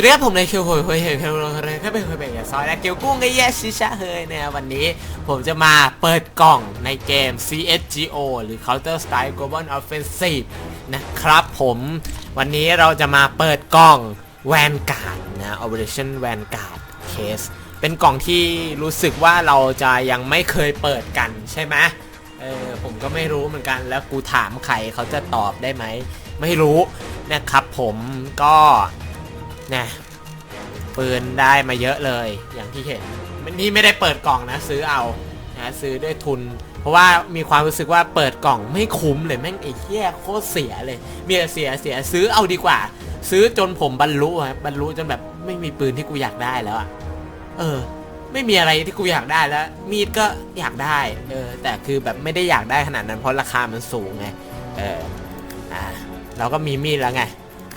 วัสดีครับผมในคิวโฮยโฮยเฮยเฮยเฮยครับเป็นเฮยเป็นซอยและเกียวกุ้งไงแย่ชิชะเฮยเนี่ยวันนี้ผมจะมาเปิดกล่องในเกม CSGO หรือ Counter Strike Global Offensive นะครับผมวันนี้เราจะมาเปิดกล่อง Vanguard นะ Operation Vanguard Case เป็นกล่องที่รู้สึกว่าเราจะยังไม่เคยเปิดกันใช่ไหมเออผมก็ไม่รู้เหมือนกันแล้วกูถามใครเขาจะตอบได้ไหม ไม่รู้นะครับผมก็ นะปืนได้มาเยอะเลยอย่างที่เห็นนี่ไม่ได้เปิดกล่องนะ ซื้อเอานะซื้อด้วยทุน เพราะว่ามีความรู้สึกว่าเปิดกล่องไม่คุ้มเลยแม่งไอ้เหี้ยโคตรเสียเลยมีแต่เสียเสียซื้อเอาดีกว่า ซื้อจนผมบรรลุอะบรรลุจนแบบไม่มีปืนที่กูอยากได้แล้วอะเออ ไม่มีอะไรที่กูอยากได้แล้ว มีดก็อยากได้เออแต่คือแบบไม่ได้อยากได้ขนาดนั้นเพราะราคามันสูงไงเอออ่าเราก็มีมีดแล้วไง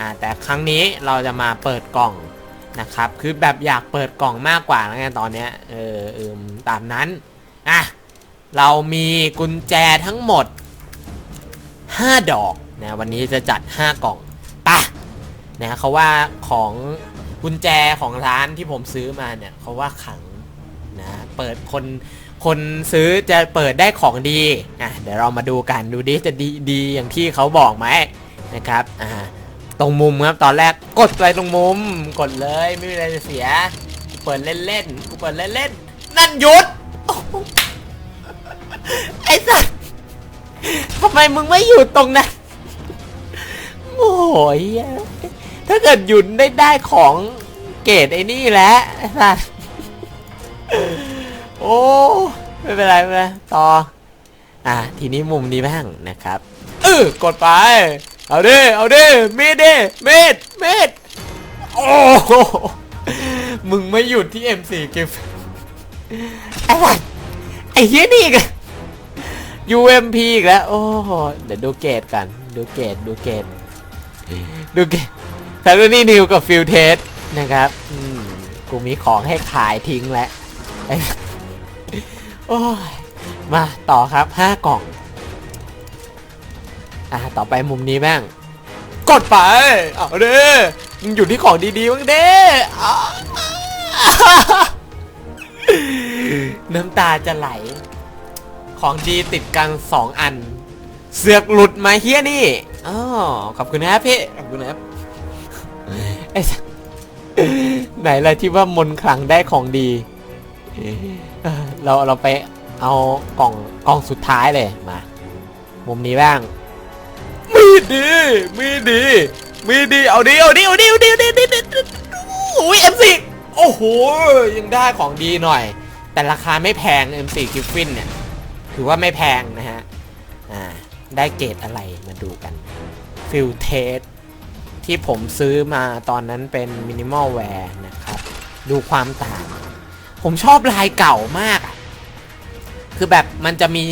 อ่าแต่ครั้งนี้เราจะมาเปิดกล่องนะครับ คือแบบอยากเปิดกล่องมากกว่าแล้วไงตอนเนี้ยเออเออตามนั้นอะเรามีกุญแจทั้งหมด 5 ดอกนะวันนี้จะจัด 5 กล่องปะนะเขาว่าของกุญแจของร้านที่ผมซื้อมาเนี่ยเขาว่าขังนะเปิดคนคนซื้อจะเปิดได้ของดีอะเดี๋ยวเรามาดูกันดูดิจะดีดีอย่างที่เขาบอกไหมนะครับอ่า ตรงมุมครับตอนแรกกดไปตรงมุมกดเลยไม่มีอะไรจะเสีย เปิดเล่นๆกูเปิดเล่นๆนั่นหยุดไอ้สัสทำไมมึงไม่หยุดตรงนั้นโอ้ยถ้าเกิดหยุดได้ได้ของเกรดไอ้นี่แหละไอ้สัสโอ้ไม่เป็นไรไม่เป็นไรต่อ อะทีนี้มุมนี้บ้างนะครับ เออกดไป เอาดิเอาดิมีดดิมีดมีดโอ้มึงไม่หยุดที่ M4 เกมไอ้วันไอ้เฮียนี่อีกัน UMP อีกแล้ว โอ้โหเดี๋ยวดูเกตกัน ดูเกตดูเกตดูเกตแต่ดูนี่นิวกับฟิลเทสนะครับ อืม กูมีของให้ขายทิ้งแล้ว โอ้ย มาต่อครับห้ากล่อง อะต่อไปมุมนี้บ้าง กดไป เอาเด้มึงอยู่ที่ของดีๆบ้างเด้อ้าน้ำตาจะไหล ของดีติดกันสองอัน เสือกหลุดมาเฮียนี่อ๋อขอบคุณนะพี่ ขอบคุณนะไอ้ไหนเลยที่ว่ามนต์ขลังได้ของดี เราเราไปเอากล่องกล่องสุดท้ายเลยมา มุมนี้บ้าง ดี มีดี มีดี เอาดีเอาดีเอาดีเอาดีเอาดีเอาดีเอาดีโอ้ยเอ็มซีโอ้โห ยังได้ของดีหน่อย แต่ราคาไม่แพง M4 กิฟฟินเนี่ย ถือว่าไม่แพงนะฮะ อ่า ได้เกรดอะไรมาดูกัน ฟิลเทสที่ผมซื้อมาตอนนั้นเป็นมินิมอลแวร์นะครับ ดูความต่าง ผมชอบลายเก่ามาก คือแบบมันจะมี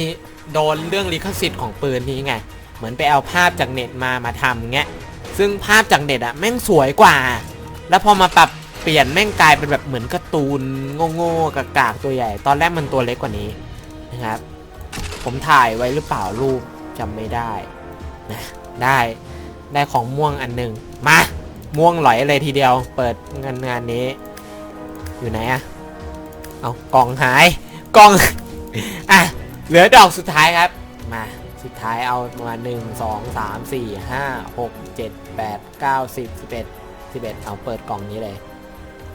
โดนเรื่องลิขสิทธิ์ของปืนนี้ไง เหมือนไปเอาภาพจากเน็ตมามาทำเงี้ยซึ่งภาพจากเน็ตอะแม่งสวยกว่า แล้วพอมาปรับเปลี่ยนแม่งกลายเป็นแบบเหมือนการ์ตูนโง่ๆกากๆตัวใหญ่ ตอนแรกมันตัวเล็กกว่านี้นะครับ ผมถ่ายไว้หรือเปล่ารูปจำไม่ได้นะได้ได้ของม่วงอันหนึ่งมาม่วงหลอยเลยทีเดียวเปิดงานงานนี้ อยู่ไหนอะเอากล่องหายกล่องอะเหลือดอกสุดท้ายครับมา สุดท้ายเอามาหนึ่งสองสามสี่ห้าหกเจ็ดแปดเก้าสิบสิบเอ็ดสิบเอ็ดเอาเปิดกล่องนี้เลย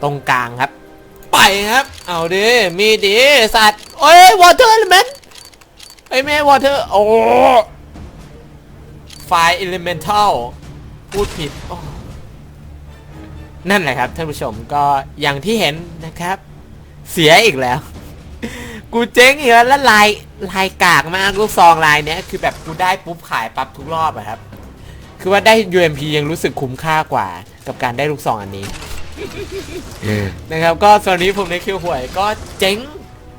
ตรงกลางครับ ไปครับ เอาดิ มีดิ สัตว์ โอ้ยวอเตอร์เลเมนไอแม่วอเตอร์ โอ้ไฟเอลิเมนทัลพูดผิด นั่นแหละครับท่านผู้ชมก็อย่างที่เห็นนะครับ เสียอีกแล้ว กูเจ๊งอีกแล้วแล้วลายลายกากมากลูกซองลายเนี้ยคือแบบกูได้ปุ๊บขายปั๊บทุกรอบอะครับ คือว่าได้ UMP ยังรู้สึกคุ้มค่ากว่า กับการได้ลูกซองอันนี้ นะครับ ก็ส่วนนี้ผมในคิวหวยก็เจ๊ง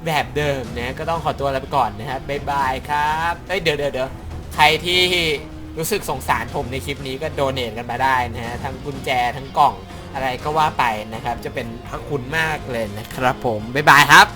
แบบเดิมนะก็ต้องขอตัวลาไปก่อนนะครับบ๊ายบายครับเอ้ยเดี๋ยวเดี๋ยวเดี๋ยวใครที่รู้สึกสงสารผมในคลิปนี้ก็โดเนทกันมาได้นะฮะทั้งกุญแจทั้งกล่องอะไรก็ว่าไปนะครับ จะเป็นพระคุณมากเลยนะครับผมบ๊ายบายครับ